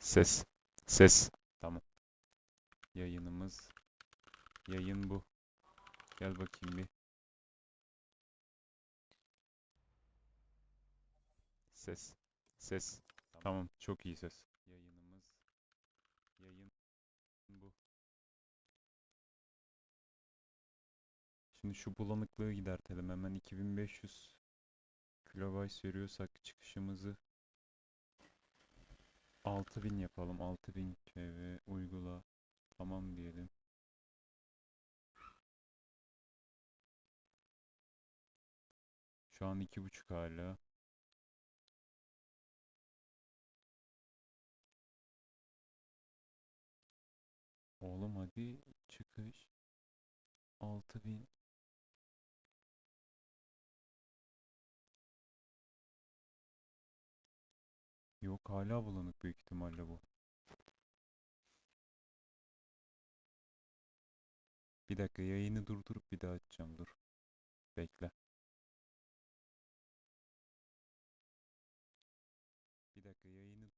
Ses. Ses. Tamam. Yayınımız. Yayın bu. Gel bakayım bir. Ses. Ses. Tamam. Çok iyi ses. Yayınımız. Yayın bu. Şimdi şu bulanıklığı gidertelim. Hemen 2500 kilobayt veriyorsak çıkışımızı 6000 yapalım. 6000 CV uygula. Tamam diyelim. Şu an 2.5 hala. Oğlum hadi çıkış. Yok hala bulanık büyük ihtimalle bu. Bir dakika yayını durdurup bir daha açacağım dur. Bekle. Bir dakika yayını